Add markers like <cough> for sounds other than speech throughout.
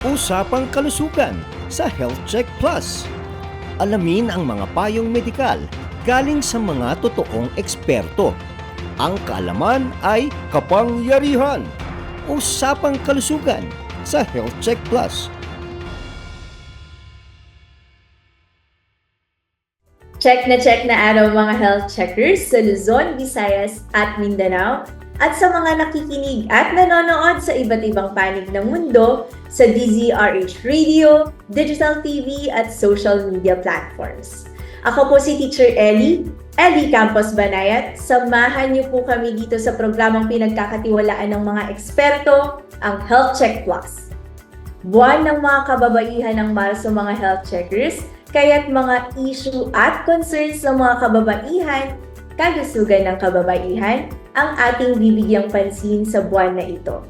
Usapang kalusugan sa Health Check Plus. Alamin ang mga payong medikal galing sa mga totoong eksperto. Ang kaalaman ay kapangyarihan. Usapang kalusugan sa Health Check Plus. Check na check na araw mga health checkers sa Luzon, Visayas at Mindanao at sa mga nakikinig at nanonood sa iba't ibang panig ng mundo sa DZRH Radio, Digital TV at social media platforms. Ako po si Teacher Ellie, Ellie Campos Banayat. Samahan niyo po kami dito sa programang pinagkakatiwalaan ng mga eksperto, ang Health Check Plus. Buwan ng mga kababaihan ng Marso mga health checkers, kaya't mga issue at concerns ng mga kababaihan, kalusugan ng kababaihan, ang ating bibigyang pansin sa buwan na ito.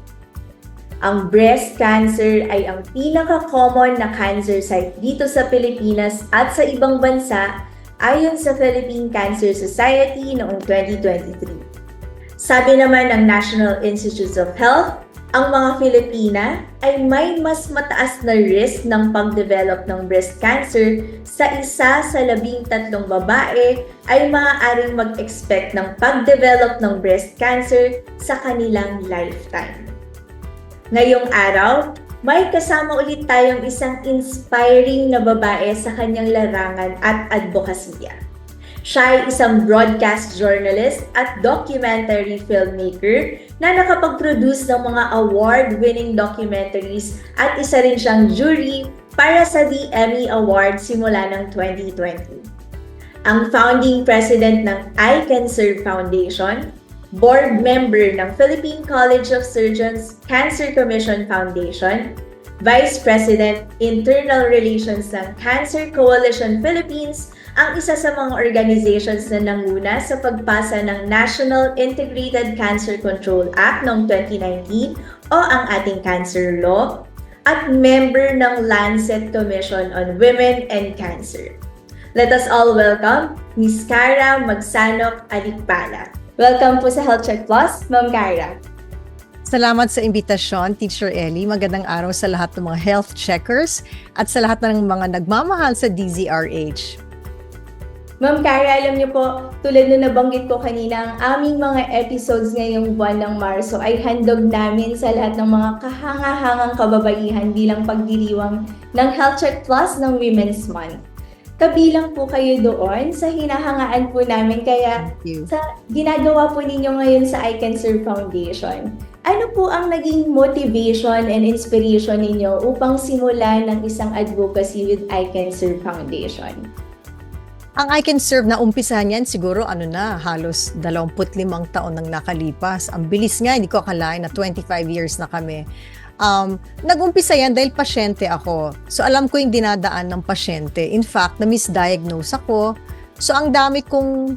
Ang breast cancer ay ang pinaka-common na cancer site dito sa Pilipinas at sa ibang bansa ayon sa Philippine Cancer Society noong 2023. Sabi naman ng National Institutes of Health, ang mga Filipina ay may mas mataas na risk ng pag-develop ng breast cancer sa isa sa labing tatlong babae ay maaaring mag-expect ng pag-develop ng breast cancer sa kanilang lifetime. Ngayong araw, may kasama ulit tayong isang inspiring na babae sa kanyang larangan at advokasya. Siya ay isang broadcast journalist at documentary filmmaker na nakapag-produce ng mga award-winning documentaries at isa rin siyang jury para sa The Emmy Award simula ng 2020. Ang founding president ng I Can Serve Foundation, board member ng Philippine College of Surgeons Cancer Commission Foundation, Vice President Internal Relations ng Cancer Coalition Philippines, ang isa sa mga organizations na nanguna sa pagpasa ng National Integrated Cancer Control Act noong 2019 o ang ating cancer law, at member ng Lancet Commission on Women and Cancer. Let us all welcome Ms. Cara Magsanok Alikpala. Welcome po sa Health Check Plus, Ma'am Cara. Salamat sa imbitasyon, Teacher Ellie. Magandang araw sa lahat ng mga health checkers at sa lahat ng mga nagmamahal sa DZRH. Ma'am Cara, alam niyo po, tulad na nabanggit ko kanina, ang aming mga episodes ngayong buwan ng Marso ay handog namin sa lahat ng mga kahangahangang kababaihan bilang pagdiriwang ng Health Check Plus ng Women's Month. Kabilang po kayo doon sa hinahangaan po namin kaya sa ginagawa po ninyo ngayon sa I Can Serve Foundation. Ano po ang naging motivation and inspiration ninyo upang simulan ng isang advocacy with I Can Serve Foundation? Ang I Can Serve na umpisahan yan siguro ano na, halos 25 taon nang nakalipas. Ang bilis nga, hindi ko akalain na 25 years na kami. Um, nag-umpisa yan dahil pasyente ako. So alam ko yung dinadaan ng pasyente. In fact, na-misdiagnose ako. So ang dami kong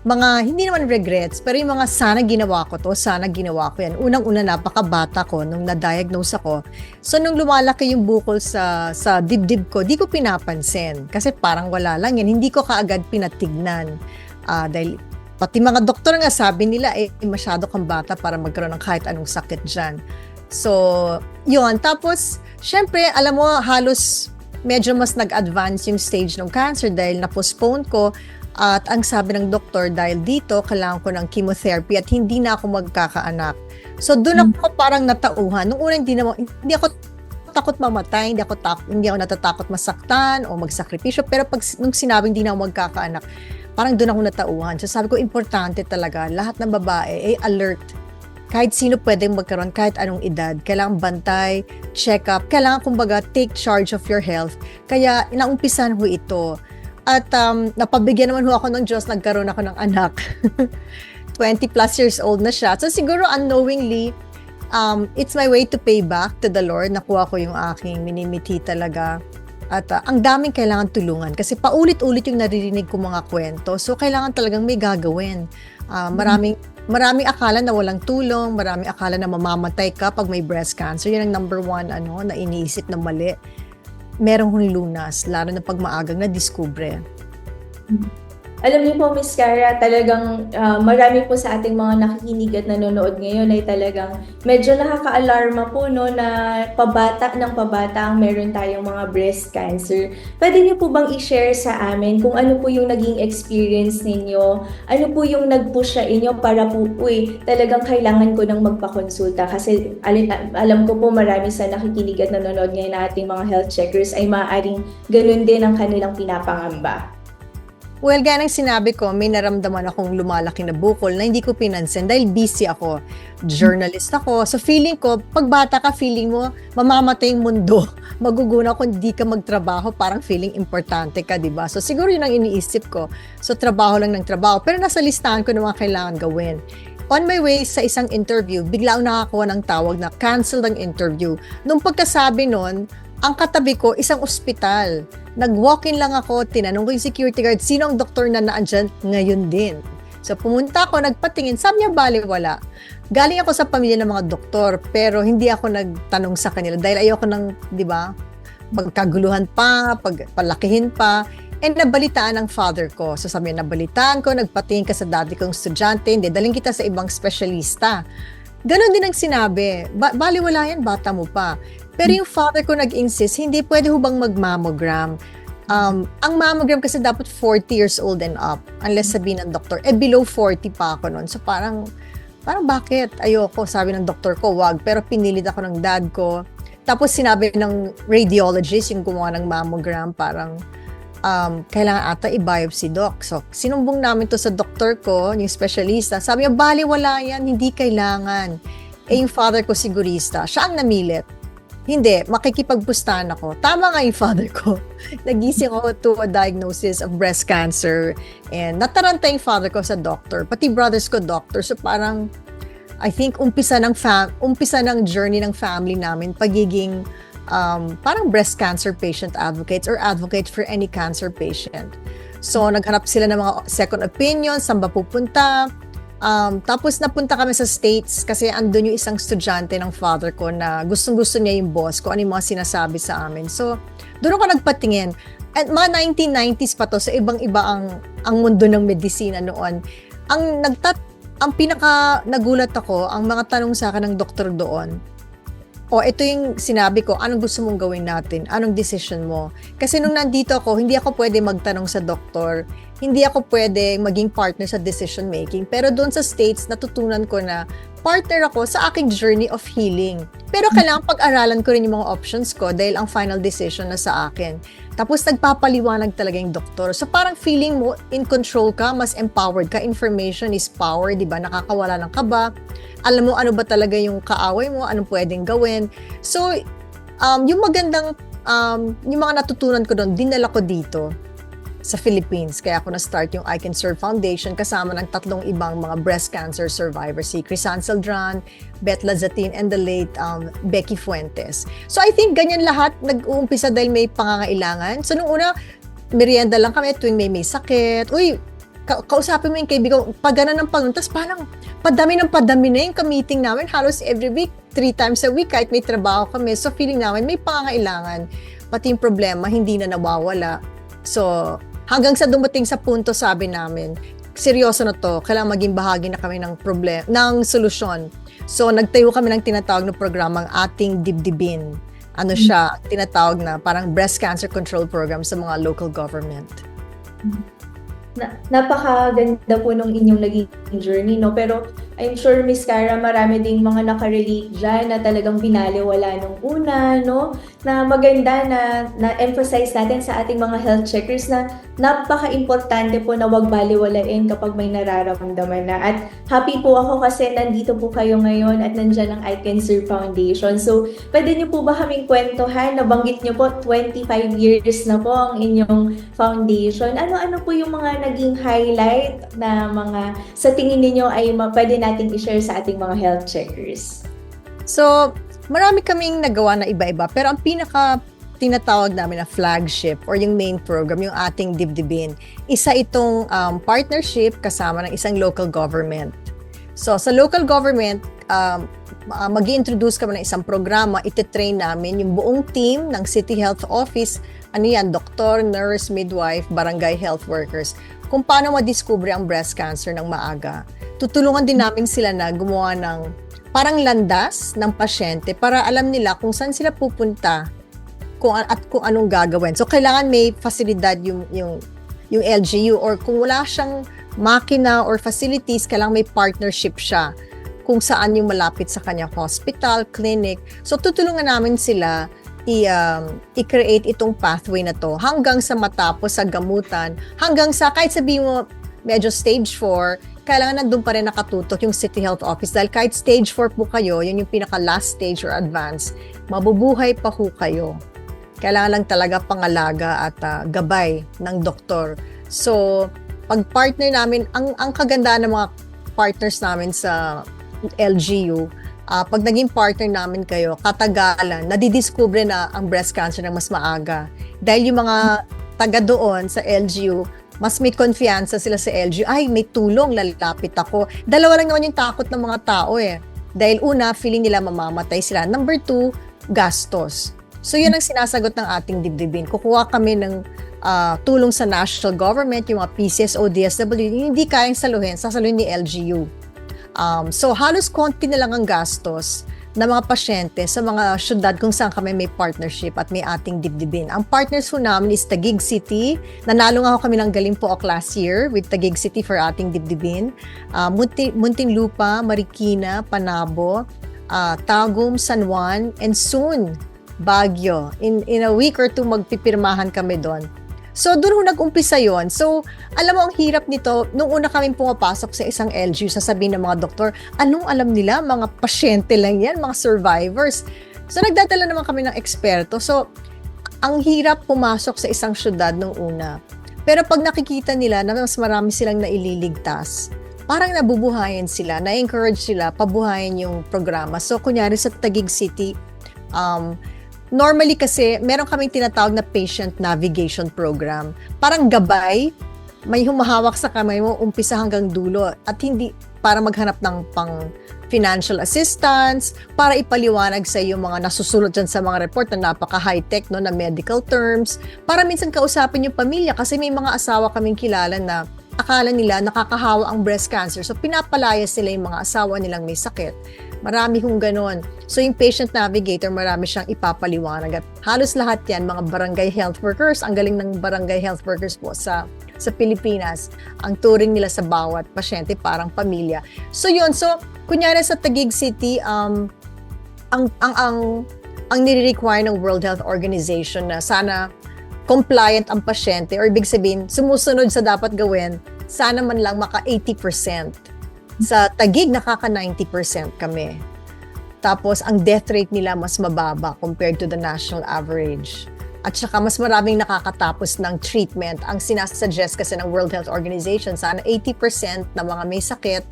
mga, hindi naman regrets, pero yung mga sana ginawa ko to, sana ginawa ko yan. Unang-una, napakabata ko nung na-diagnose ako. So nung lumalaki yung bukol sa, sa dibdib ko, di ko pinapansin. Kasi parang wala lang yan. Hindi ko kaagad pinatignan. Ah, dahil pati mga doktor nga sabi nila, eh, masyado kang bata para magkaroon ng kahit anong sakit dyan. So, yun. Tapos, syempre, alam mo, halos medyo mas nag-advance yung stage ng cancer dahil na-postpone ko at ang sabi ng doktor dahil dito kailangan ko ng chemotherapy at hindi na ako magkakaanak. So doon ako parang natauhan. Nung una hindi na hindi ako takot mamatay, hindi ako tak, hindi ako natatakot masaktan o magsakripisyo pero pag nung sinabing hindi na ako magkakaanak, parang doon ako natauhan. So sabi ko importante talaga lahat ng babae ay alert kahit sino pwedeng magkaroon, kahit anong edad. Kailangan bantay, check up, kailangan kumbaga take charge of your health. Kaya inaumpisan ho ito. At um, napabigyan naman ho ako ng Diyos, nagkaroon ako ng anak. <laughs> 20 plus years old na siya. So siguro unknowingly, um, it's my way to pay back to the Lord. Nakuha ko yung aking minimiti talaga. At uh, ang daming kailangan tulungan kasi paulit-ulit yung naririnig ko mga kwento. So kailangan talagang may gagawin. Uh, maraming maraming akala na walang tulong, maraming akala na mamamatay ka pag may breast cancer. Yan ang number one ano, na iniisip na mali. Merong lunas, lalo na pag maagang na-discover. Alam niyo po, Miss Cara, talagang ah, marami po sa ating mga nakikinig at nanonood ngayon ay talagang medyo nakaka-alarma po no na pabata ng pabata ang meron tayong mga breast cancer. Pwede niyo po bang i-share sa amin kung ano po yung naging experience ninyo? Ano po yung nag-push sa inyo para po, uy, talagang kailangan ko nang magpakonsulta kasi alim, alam ko po marami sa nakikinig at nanonood ngayon na ating mga health checkers ay maaaring ganun din ang kanilang pinapangamba. Well, gaya ng sinabi ko, may naramdaman akong lumalaki na bukol na hindi ko pinansin dahil busy ako. Journalist ako. So feeling ko, pag bata ka, feeling mo, mamamatay yung mundo. <laughs> Maguguna kung hindi ka magtrabaho, parang feeling importante ka, di ba? So siguro yun ang iniisip ko. So trabaho lang ng trabaho. Pero nasa listahan ko ng mga kailangan gawin. On my way sa isang interview, bigla akong nakakuha ng tawag na cancel ang interview. Nung pagkasabi nun, ang katabi ko, isang ospital. Nag-walk-in lang ako, tinanong ko yung security guard, sino ang doktor na naandyan ngayon din. So pumunta ako, nagpatingin, sabi niya bali wala. Galing ako sa pamilya ng mga doktor, pero hindi ako nagtanong sa kanila dahil ayoko ng, di ba, pagkaguluhan pa, pagpalakihin pa. And nabalitaan ng father ko. So sabi niya, nabalitaan ko, nagpatingin ka sa dati kong estudyante, hindi, daling kita sa ibang specialista. Ganon din ang sinabi. Ba- bali wala yan, bata mo pa. Pero yung father ko nag-insist, hindi pwede hubang mag-mammogram. Um, ang mammogram kasi dapat 40 years old and up. Unless sabihin ng doktor, eh below 40 pa ako noon. So parang, parang bakit? Ayoko, sabi ng doktor ko, wag. Pero pinilit ako ng dad ko. Tapos sinabi ng radiologist, yung gumawa ng mammogram, parang um, kailangan ata i-biopsy doc. So, sinumbong namin to sa doktor ko, yung specialista. Sabi niya, bali wala yan, hindi kailangan. Eh, yung father ko sigurista, siya ang namilit. Hindi, makikipagpustahan ako. Tama nga yung father ko. <laughs> Nagising ako to a diagnosis of breast cancer and nataranta yung father ko sa doctor. Pati brothers ko doctor. So parang, I think, umpisa ng, fam- umpisa ng journey ng family namin, pagiging um, parang breast cancer patient advocates or advocates for any cancer patient. So, naghanap sila ng mga second opinion, saan ba pupunta. Um, tapos napunta kami sa States kasi andun yung isang estudyante ng father ko na gustong-gusto niya yung boss ko, ano yung mga sinasabi sa amin. So, doon ako nagpatingin. At mga 1990s pa to, so ibang-iba ang, ang mundo ng medisina noon. Ang nagtat ang pinaka nagulat ako, ang mga tanong sa akin ng doktor doon, o ito yung sinabi ko, anong gusto mong gawin natin? Anong decision mo? Kasi nung nandito ako, hindi ako pwede magtanong sa doktor. Hindi ako pwede maging partner sa decision making. Pero doon sa States, natutunan ko na partner ako sa aking journey of healing. Pero kailangan pag-aralan ko rin yung mga options ko dahil ang final decision na sa akin. Tapos nagpapaliwanag talaga yung doktor. So parang feeling mo in control ka, mas empowered ka. Information is power, di ba? Nakakawala ng kaba. Alam mo ano ba talaga yung kaaway mo, anong pwedeng gawin. So, um, yung magandang, um, yung mga natutunan ko doon, dinala ko dito sa Philippines. Kaya ako na-start yung I Can Serve Foundation kasama ng tatlong ibang mga breast cancer survivors, si Crisan Saldran, Beth Lazatin, and the late um, Becky Fuentes. So I think ganyan lahat nag-uumpisa dahil may pangangailangan. So nung una, merienda lang kami tuwing may may sakit. Uy, ka- kausapin mo yung kaibigan, pag ganun ng pagano, tapos parang padami ng padami na yung ka-meeting namin, halos every week, three times a week, kahit may trabaho kami. So feeling namin may pangangailangan, pati yung problema, hindi na nawawala. So, hanggang sa dumating sa punto, sabi namin, seryoso na to, kailangan maging bahagi na kami ng problem, ng solusyon. So, nagtayo kami ng tinatawag na programang Ating Dibdibin. Ano siya, tinatawag na parang breast cancer control program sa mga local government. Na, napakaganda po nung inyong naging journey, no? Pero I'm sure, Miss Cara, marami ding mga nakarelate dyan na talagang binaliwala nung una, no? Na maganda na na-emphasize natin sa ating mga health checkers na napaka-importante po na wag baliwalain kapag may nararamdaman na. At happy po ako kasi nandito po kayo ngayon at nandyan ang I Can Serve Foundation. So, pwede niyo po ba kaming kwentuhan? Nabanggit niyo po 25 years na po ang inyong foundation. Ano-ano po yung mga naging highlight na mga sa tingin ninyo ay pwede nating i-share sa ating mga health checkers? So, marami kaming nagawa na iba-iba, pero ang pinaka tinatawag namin na flagship or yung main program, yung ating dibdibin, isa itong um, partnership kasama ng isang local government. So, sa local government, um, mag introduce kami ng isang programa, ititrain namin yung buong team ng City Health Office, ano yan, doktor, nurse, midwife, barangay health workers, kung paano madiscover ang breast cancer ng maaga. Tutulungan din namin sila na gumawa ng parang landas ng pasyente para alam nila kung saan sila pupunta kung at kung anong gagawin. So kailangan may fasilidad yung yung yung LGU or kung wala siyang makina or facilities, kailangan may partnership siya kung saan yung malapit sa kanya hospital, clinic. So tutulungan namin sila i, um, i-create itong pathway na to hanggang sa matapos sa gamutan, hanggang sa kahit sabihin mo medyo stage 4, kailangan nandun pa rin nakatutok yung City Health Office dahil kahit stage 4 po kayo, yun yung pinaka last stage or advance, mabubuhay pa ho kayo. Kailangan lang talaga pangalaga at ah, gabay ng doktor. So, pag partner namin, ang, ang kagandaan ng mga partners namin sa LGU, ah, pag naging partner namin kayo, katagalan, nadidiscover na ang breast cancer ng mas maaga. Dahil yung mga taga doon sa LGU, mas may konfiyansa sila sa LGU. Ay, may tulong, lalapit ako. Dalawa lang naman yung takot ng mga tao eh. Dahil una, feeling nila mamamatay sila. Number two, gastos. So yun ang sinasagot ng ating dibdibin. Kukuha kami ng ah, tulong sa national government, yung mga PCSO, DSW, yung hindi kayang saluhin, sasaluhin ni LGU. Um, so halos konti na lang ang gastos ng mga pasyente sa mga syudad kung saan kami may partnership at may ating dibdibin. Ang partners po namin is Taguig City. Nanalo nga ako kami ng galing po last year with Taguig City for ating dibdibin. Uh, Munti, Muntinlupa, Marikina, Panabo, uh, Tagum, San Juan, and soon, Baguio. In, in a week or two, magpipirmahan kami doon. So, doon ho nag-umpisa yon. So, alam mo, ang hirap nito, nung una kaming pumapasok sa isang LGU, sasabihin ng mga doktor, anong alam nila? Mga pasyente lang yan, mga survivors. So, nagdadala naman kami ng eksperto. So, ang hirap pumasok sa isang syudad nung una. Pero pag nakikita nila na mas marami silang naililigtas, parang nabubuhayan sila, na-encourage sila, pabuhayan yung programa. So, kunyari sa Taguig City, um, normally kasi meron kaming tinatawag na patient navigation program. Parang gabay, may humahawak sa kamay mo umpisa hanggang dulo at hindi para maghanap ng pang financial assistance, para ipaliwanag sa iyo mga nasusulot dyan sa mga report na napaka high-tech no, na medical terms, para minsan kausapin yung pamilya kasi may mga asawa kaming kilala na akala nila nakakahawa ang breast cancer. So pinapalayas nila yung mga asawa nilang may sakit. Marami hong ganon. So yung patient navigator, marami siyang ipapaliwanag. At halos lahat yan, mga barangay health workers, ang galing ng barangay health workers po sa sa Pilipinas, ang turing nila sa bawat pasyente parang pamilya. So yun, so kunyari sa Taguig City, um, ang ang ang ang nire-require ng World Health Organization na sana compliant ang pasyente or ibig sabihin sumusunod sa dapat gawin, sana man lang maka 80%. Sa Tagig, nakaka 90% kami. Tapos, ang death rate nila mas mababa compared to the national average. At saka, mas maraming nakakatapos ng treatment. Ang sinasuggest kasi ng World Health Organization, sana 80% ng mga may sakit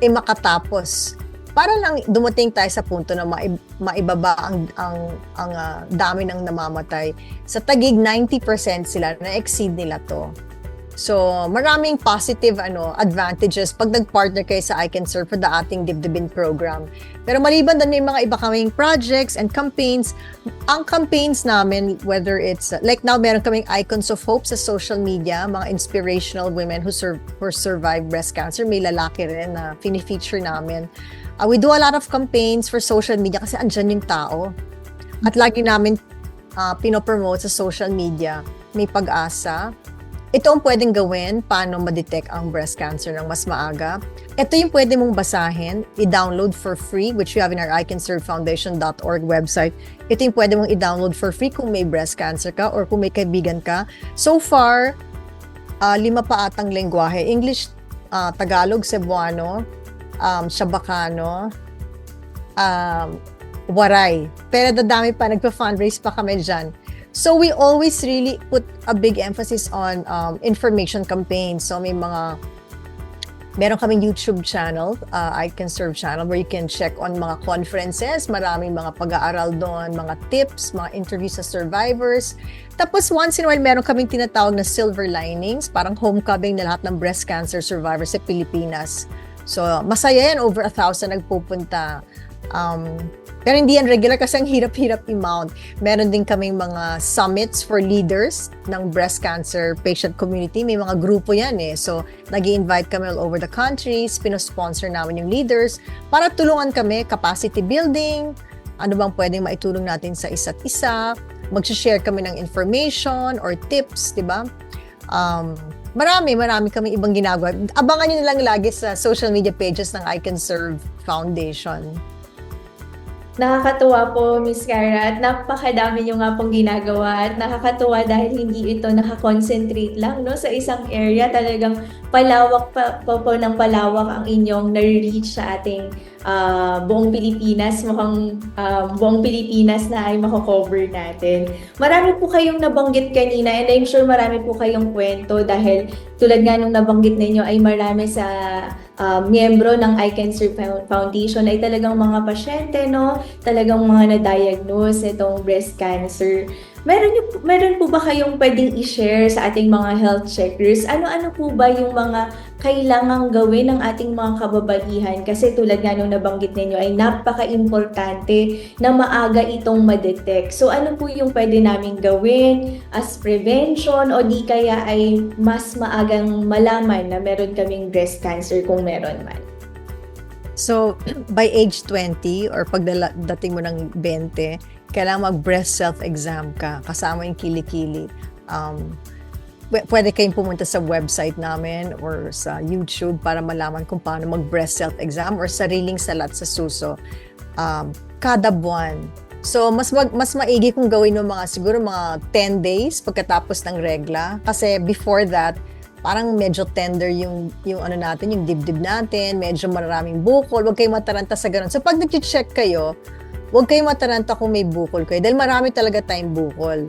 ay makatapos. Para lang dumating tayo sa punto na maib- maibaba ang, ang, ang ah, dami ng namamatay. Sa Tagig, 90% sila, na-exceed nila to. So, maraming positive ano advantages pag nag-partner kayo sa I Can Serve for the ating Dibdibin program. Pero maliban doon, may mga iba kaming projects and campaigns. Ang campaigns namin, whether it's, like now, meron kaming Icons of Hope sa social media, mga inspirational women who, serve, who survive breast cancer. May lalaki rin na fini-feature namin. Uh, we do a lot of campaigns for social media kasi andyan yung tao. At lagi namin uh, pinopromote sa social media. May pag-asa, ito ang pwedeng gawin paano ma-detect ang breast cancer ng mas maaga. Ito yung pwede mong basahin, i-download for free, which you have in our icanservefoundation.org website. Ito yung pwede mong i-download for free kung may breast cancer ka or kung may kaibigan ka. So far, ah, lima pa atang lengguwahe. English, ah, Tagalog, Cebuano, um, Shabakano, um, Waray. Pero dadami pa, nagpa-fundraise pa kami dyan. So we always really put a big emphasis on um, information campaigns. So may mga meron kaming YouTube channel, uh, I Can Serve channel where you can check on mga conferences, maraming mga pag-aaral doon, mga tips, mga interviews sa survivors. Tapos once in a while, meron kaming tinatawag na silver linings, parang homecoming na lahat ng breast cancer survivors sa Pilipinas. So masaya yan, over a thousand nagpupunta. Um, pero hindi yan regular kasi ang hirap-hirap i-mount. Meron din kaming mga summits for leaders ng breast cancer patient community. May mga grupo yan eh. So, nag invite kami all over the country, sponsor namin yung leaders para tulungan kami, capacity building, ano bang pwedeng maitulong natin sa isa't isa, mag-share kami ng information or tips, di ba? Um, marami, marami kami ibang ginagawa. Abangan nyo lang lagi sa social media pages ng I Can Serve Foundation. Nakakatuwa po, Miss Cara, at napakadami nyo nga pong ginagawa at nakakatuwa dahil hindi ito nakakonsentrate lang no, sa isang area. Talagang palawak pa, pa po ng palawak ang inyong nare-reach sa ating ah, buong Pilipinas. Mukhang ah, buong Pilipinas na ay mako-cover natin. Marami po kayong nabanggit kanina and I'm sure marami po kayong kwento dahil tulad nga nung nabanggit ninyo ay marami sa ah, miyembro ng I Can Serve Fo- Foundation ay talagang mga pasyente, no? Talagang mga na-diagnose itong breast cancer. Meron, po- meron po ba kayong pwedeng i-share sa ating mga health checkers? Ano-ano po ba yung mga kailangang gawin ng ating mga kababaihan? Kasi tulad nga nung nabanggit ninyo ay napaka-importante na maaga itong madetect. So ano po yung pwede namin gawin as prevention o di kaya ay mas maagang malaman na meron kaming breast cancer kung meron man? So, <clears throat> by age 20 or pagdating mo ng 20, kailangan mag-breast self-exam ka kasama yung kilikili. Um, pw- pwede kayong pumunta sa website namin or sa YouTube para malaman kung paano mag-breast self-exam or sariling salat sa suso um, kada buwan. So, mas mag, mas maigi kung gawin mo mga siguro mga 10 days pagkatapos ng regla kasi before that parang medyo tender yung yung ano natin, yung dibdib natin, medyo maraming bukol, huwag kayong mataranta sa ganun. So pag nag-check kayo, huwag kayong mataranta kung may bukol kayo dahil marami talaga tayong bukol.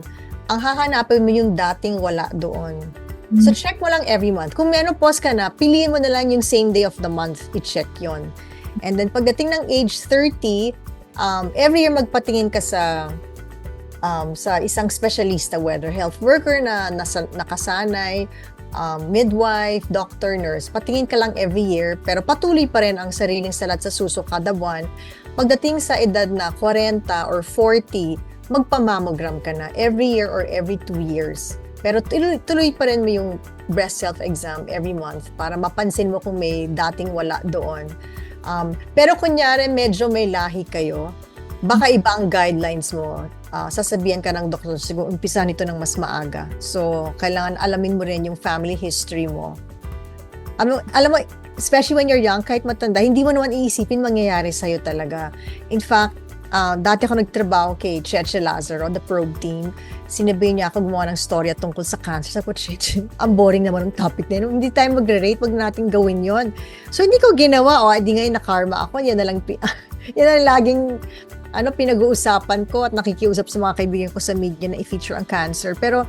Ang hahanapin mo yung dating wala doon. So check mo lang every month. Kung menopause ka na, piliin mo na lang yung same day of the month, i-check yon. And then pagdating ng age 30, um, every year magpatingin ka sa um, sa isang specialista, whether health worker na nasa, nakasanay, um, midwife, doctor, nurse. Patingin ka lang every year, pero patuloy pa rin ang sariling salat sa suso kada buwan. Pagdating sa edad na 40 or 40, magpamammogram ka na every year or every two years. Pero tuloy, tuloy pa rin mo yung breast self-exam every month para mapansin mo kung may dating wala doon. Um, pero kunyari medyo may lahi kayo, baka iba ang guidelines mo. Ah, sasabihan ka ng doktor, siguro umpisa nito ng mas maaga. So, kailangan alamin mo rin yung family history mo. Alam, alam mo, especially when you're young, kahit matanda, hindi mo naman iisipin mangyayari sa'yo talaga. In fact, ah, dati ako nagtrabaho kay Cheche Lazaro, the probe team. Sinabi niya ako gumawa ng storya tungkol sa cancer. Sabi ko, Cheche, ang boring naman ng topic na yun. Hindi tayo magre-rate, wag natin gawin yon So, hindi ko ginawa. O, di ngayon na-karma ako. Yan na lang, <laughs> yan ang laging ano pinag-uusapan ko at nakikiusap sa mga kaibigan ko sa media na i-feature ang cancer. Pero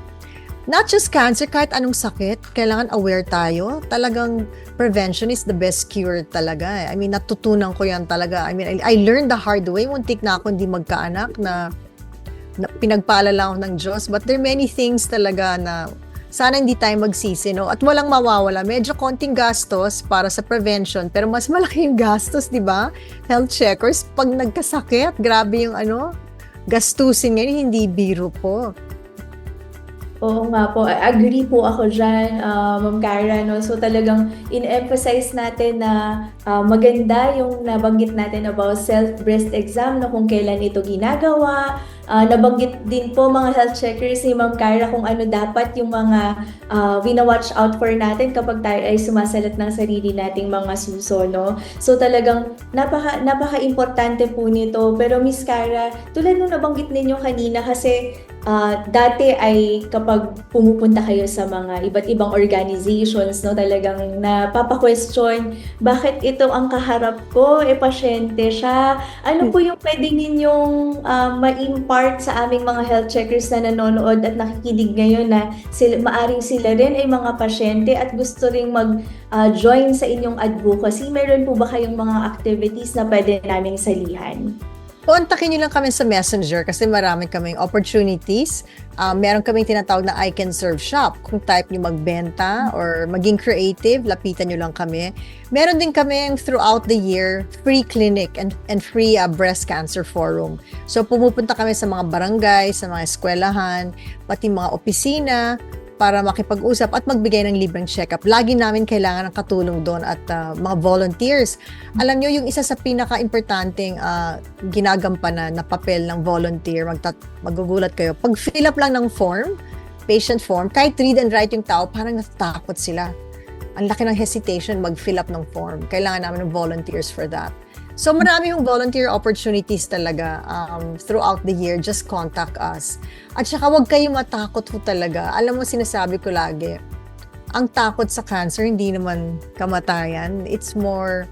not just cancer, kahit anong sakit, kailangan aware tayo. Talagang prevention is the best cure talaga. eh. I mean, natutunan ko yan talaga. I mean, I, I learned the hard way. Muntik na ako hindi magkaanak na, na pinagpaalala ako ng Diyos. But there are many things talaga na sana hindi tayo magsisi, no? At walang mawawala. Medyo konting gastos para sa prevention, pero mas malaki yung gastos, di ba? Health checkers, pag nagkasakit, grabe yung ano, gastusin ngayon, hindi biro po. Oo nga po, agree po ako dyan, uh, Ma'am Cara. No? So talagang in-emphasize natin na uh, maganda yung nabanggit natin about self-breast exam, no? kung kailan ito ginagawa. Uh, nabanggit din po mga health checkers ni Ma'am Cara kung ano dapat yung mga uh, wina-watch out for natin kapag tayo ay sumasalat ng sarili nating mga suso. No? So talagang napaka, napaka-importante po nito. Pero Miss Cara, tulad nung nabanggit ninyo kanina kasi Ah, dati ay kapag pumupunta kayo sa mga iba't ibang organizations, no, talagang napapa-question, bakit ito ang kaharap ko? E pasyente siya. Ano po yung pwede ninyong ah, ma-impart sa aming mga health checkers na nanonood at nakikinig ngayon na sila, maaring sila rin ay mga pasyente at gusto ring mag-join sa inyong advocacy? Meron po ba kayong mga activities na pwede naming salihan? Kontakin nyo lang kami sa Messenger kasi marami kaming opportunities. Um, meron kaming tinatawag na I Can Serve Shop. Kung type nyo magbenta or maging creative, lapitan nyo lang kami. Meron din kami throughout the year free clinic and, and free uh, breast cancer forum. So pumupunta kami sa mga barangay, sa mga eskwelahan, pati mga opisina, para makipag-usap at magbigay ng libreng check-up. Lagi namin kailangan ng katulong doon at uh, mga volunteers. Alam nyo, yung isa sa pinaka-importanting uh, ginagampanan na papel ng volunteer, magtat magugulat kayo, pag fill up lang ng form, patient form, kahit read and write yung tao, parang natatakot sila. Ang laki ng hesitation mag-fill up ng form. Kailangan namin ng volunteers for that. So marami yung volunteer opportunities talaga um, throughout the year. Just contact us. At saka huwag kayong matakot ho talaga. Alam mo, sinasabi ko lagi, ang takot sa cancer, hindi naman kamatayan. It's more,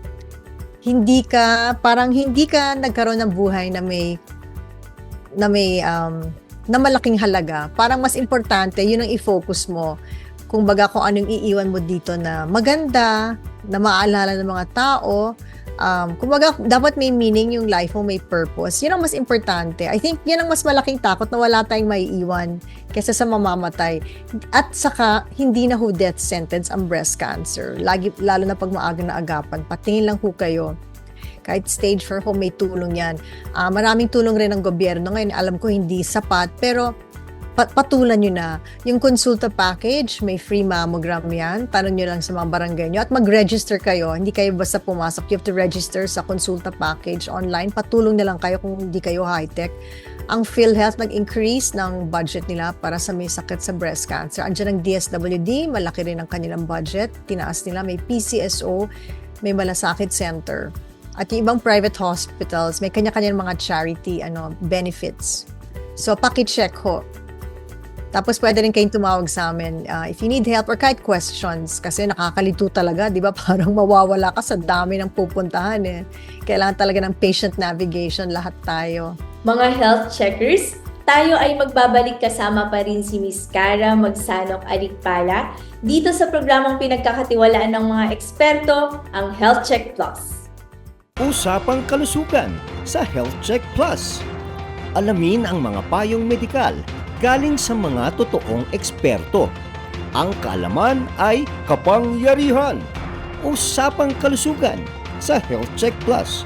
hindi ka, parang hindi ka nagkaroon ng buhay na may, na may, um, na malaking halaga. Parang mas importante, yun ang i-focus mo. Kung baga kung anong iiwan mo dito na maganda, na maalala ng mga tao, um, kumbaga, dapat may meaning yung life mo, may purpose. Yun ang mas importante. I think yan ang mas malaking takot na wala tayong maiiwan kaysa sa mamamatay. At saka, hindi na ho death sentence ang breast cancer. Lagi, lalo na pag maaga na agapan. Patingin lang ho kayo. Kahit stage 4 ho, may tulong yan. Ah, maraming tulong rin ng gobyerno. Ngayon, alam ko hindi sapat, pero pat- patulan nyo na. Yung consulta package, may free mammogram yan. Tanong nyo lang sa mga barangay nyo. At mag-register kayo. Hindi kayo basta pumasok. You have to register sa consulta package online. Patulong na lang kayo kung hindi kayo high-tech. Ang PhilHealth nag-increase ng budget nila para sa may sakit sa breast cancer. Andiyan ang DSWD, malaki rin ang kanilang budget. Tinaas nila. May PCSO, may malasakit center. At yung ibang private hospitals, may kanya-kanyang mga charity ano benefits. So, paki-check ho. Tapos pwede rin kayong tumawag sa amin uh, if you need help or kahit questions kasi nakakalito talaga, 'di ba? <laughs> Parang mawawala ka sa dami ng pupuntahan eh. Kailangan talaga ng patient navigation lahat tayo. Mga health checkers, tayo ay magbabalik kasama pa rin si Miss Cara Magsanok Alikpala dito sa programang pinagkakatiwalaan ng mga eksperto, ang Health Check Plus. Usapang kalusugan sa Health Check Plus. Alamin ang mga payong medikal galing sa mga totoong eksperto. Ang kaalaman ay kapangyarihan. Usapang kalusugan sa Health Check Plus